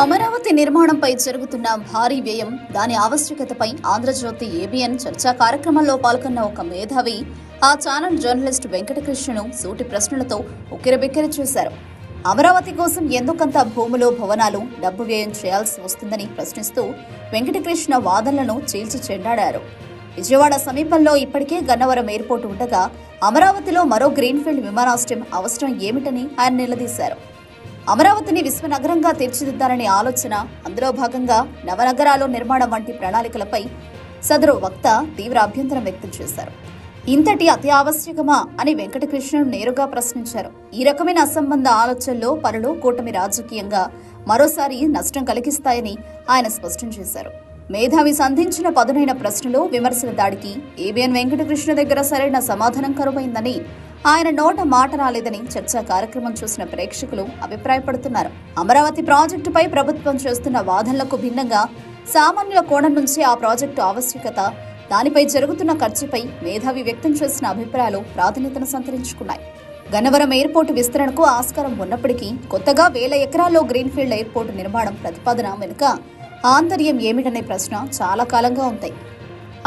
అమరావతి నిర్మాణంపై జరుగుతున్న భారీ వ్యయం దాని ఆవశ్యకతపై ఆంధ్రజ్యోతి ఏబిఎన్ చర్చా కార్యక్రమంలో పాల్గొన్న ఒక మేధావి ఆ ఛానల్ జర్నలిస్ట్ వెంకటకృష్ణను సూటి ప్రశ్నలతో ఉక్కిరబిక్కిరి చేశారు. అమరావతి కోసం ఎందుకంత భూములు భవనాలు డబ్బు వ్యయం చేయాల్సి వస్తుందని ప్రశ్నిస్తూ వెంకటకృష్ణ వాదనలను చీల్చి చెండాడారు. విజయవాడ సమీపంలో ఇప్పటికే గన్నవరం ఎయిర్పోర్ట్ ఉండగా అమరావతిలో మరో గ్రీన్ఫీల్డ్ విమానాశ్రయం అవసరం ఏమిటని ఆయన నిలదీశారు. అమరావతిని విశ్వనగరంగా తీర్చిదిద్దాలనే ఆలోచన అందులో భాగంగా నవనగరాలు నిర్మాణం వంటి ప్రణాళికలపై సదరు వక్త తీవ్ర అభ్యంతరం వ్యక్తం చేశారు. ఇంతటి అతి ఆవశ్యకమా అని వెంకటకృష్ణను నేరుగా ప్రశ్నించారు. ఈ రకమైన అసంబంధ ఆలోచనలో పనులు కూటమి రాజకీయంగా మరోసారి నష్టం కలిగిస్తాయని ఆయన స్పష్టం చేశారు. మేధావి సంధించిన పదునైన ప్రశ్నలు విమర్శల దాడికి ఏబిఎన్ వెంకటకృష్ణ దగ్గర సరైన సమాధానం కరువైందని ఆయన నోట మాట రాలేదని చర్చా కార్యక్రమం చూసిన ప్రేక్షకులు అభిప్రాయపడుతున్నారు. అమరావతి ప్రాజెక్టుపై ప్రభుత్వం చేస్తున్న వాదనలకు భిన్నంగా సామాన్యుల కోణం నుంచి ఆ ప్రాజెక్టు ఆవశ్యకత దానిపై జరుగుతున్న ఖర్చుపై మేధావి వ్యక్తం చేసిన అభిప్రాయాలు ప్రాధాన్యతను సంతరించుకున్నాయి. గన్నవరం ఎయిర్పోర్టు విస్తరణకు ఆస్కారం ఉన్నప్పటికీ కొత్తగా వేల ఎకరాల్లో గ్రీన్ఫీల్డ్ ఎయిర్పోర్టు నిర్మాణం ప్రతిపాదన వెనుక ఆంతర్యం ఏమిటనే ప్రశ్న చాలా కాలంగా ఉంటాయి.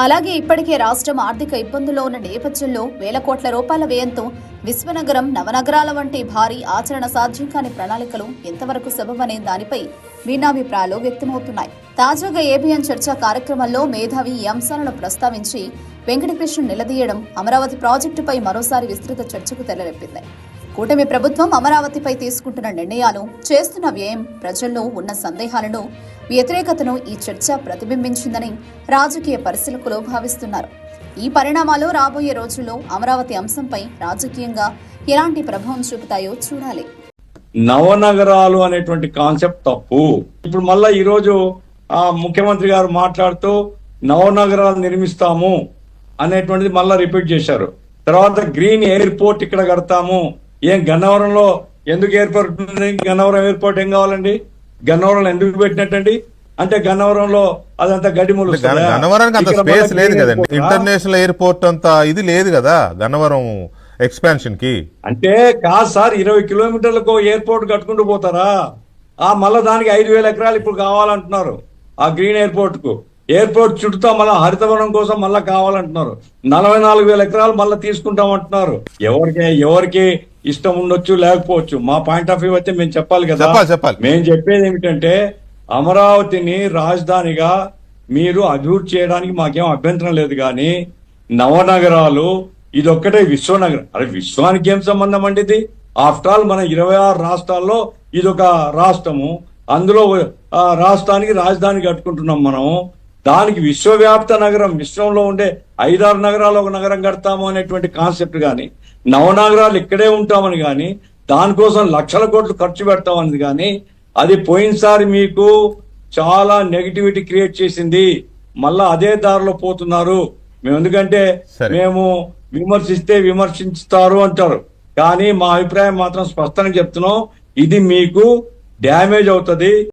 అలాగే ఇప్పటికే రాష్ట్రం ఆర్థిక ఇబ్బందుల్లో ఉన్న నేపథ్యంలో వేల కోట్ల రూపాయల వ్యయంతో విశ్వనగరం నవనగరాల వంటి భారీ ఆచరణ సాధ్యం కాని ప్రణాళికలు ఎంతవరకు శుభమనే దానిపై భిన్నాభిప్రాయాలు వ్యక్తమవుతున్నాయి. తాజాగా ఏబిఎన్ చర్చా కార్యక్రమంలో మేధావి ఈ అంశాలను ప్రస్తావించి వెంకటకృష్ణ నిలదీయడం అమరావతి ప్రాజెక్టుపై మరోసారి విస్తృత చర్చకు తెరలేపింది. కూటమి ప్రభుత్వం అమరావతిపై తీసుకుంటున్న నిర్ణయాలు చేస్తున్న వ్యయం ప్రజల్లో ఉన్న సందేహాలను వ్యతిరేకతను ఈ చర్చ ప్రతిబింబించిందని రాజకీయ పరిశీలకులు భావిస్తున్నారు. ఈ పరిణామాలు రాబోయే రోజుల్లో అమరావతి అంశంపై రాజకీయంగా ఎలాంటి ప్రభావం చూపుతాయో చూడాలి. నవనగరాలు అనేటువంటి కాన్సెప్ట్ తప్పు. ఇప్పుడు మళ్ళా ఈ రోజు ఆ ముఖ్యమంత్రి గారు మాట్లాడుతూ నవనగరాలు నిర్మిస్తాము అనేటువంటిది మళ్ళా రిపీట్ చేశారు. తర్వాత గ్రీన్ ఎయిర్పోర్ట్ ఇక్కడ కడతాము. ఏం గన్నవరంలో ఎందుకు ఎయిర్పోర్ట్ గన్నవరం ఎయిర్పోర్ట్ ఏం కావాలండి? గన్నవరంలో ఎందుకు పెట్టినట్టండి? అంటే గన్నవరంలో అదంతా మొలుస్తుందా? గన్నవరానికి అంత స్పేస్ లేదు కదండి? ఇంటర్నేషనల్ ఎయిర్పోర్ట్ అంత ఇది లేదు కదా గన్నవరం ఎక్స్పాన్షన్కి అంటే కాదు సార్ ఇరవై కిలోమీటర్లకు ఎయిర్పోర్ట్ కట్టుకుంటూ పోతారా? ఆ మళ్ళా దానికి ఐదు వేల ఎకరాలు ఇప్పుడు కావాలంటున్నారు ఆ గ్రీన్ ఎయిర్పోర్ట్కు. ఎయిర్పోర్ట్ చుట్టూ మళ్ళా హరితవనం కోసం మళ్ళా కావాలంటున్నారు. నలభై నాలుగు వేల ఎకరాలు మళ్ళా తీసుకుంటాం అంటున్నారు ఎవరికి ఎవరికి ఇష్టం ఉండొచ్చు లేకపోవచ్చు. మా పాయింట్ ఆఫ్ వ్యూ అయితే మేము చెప్పాలి కదా. చెప్పాలి. మేము చెప్పేది ఏమిటంటే అమరావతిని రాజధానిగా మీరు అభివృద్ధి చేయడానికి మాకేం అభ్యంతరం లేదు కానీ నవనగరాలు ఇదొక్కటే విశ్వనగరం. అరే విశ్వానికి ఏం సంబంధం అండి ఇది? ఆఫ్టర్ ఆల్ మన ఇరవై ఆరు రాష్ట్రాల్లో ఇదొక రాష్ట్రము. అందులో ఆ, రాష్ట్రానికి రాజధాని కట్టుకుంటున్నాం మనం దానికి విశ్వవ్యాప్త నగరం విశ్వంలో ఉండే ఐదారు నగరాలు ఒక నగరం కడతాము అనేటువంటి కాన్సెప్ట్ గాని నవనగరాలు ఇక్కడే ఉంటామని గాని దానికోసం లక్షల కోట్లు ఖర్చు పెడతామని కానీ అది పోయినసారి మీకు చాలా నెగిటివిటీ క్రియేట్ చేసింది. మళ్ళా అదే దారిలో పోతున్నారు. మేము ఎందుకంటే. మేము విమర్శిస్తే విమర్శిస్తారు అంటారు. కానీ మా అభిప్రాయం మాత్రం స్పష్టంగా చెప్తున్నాం. ఇది మీకు డ్యామేజ్ అవుతది.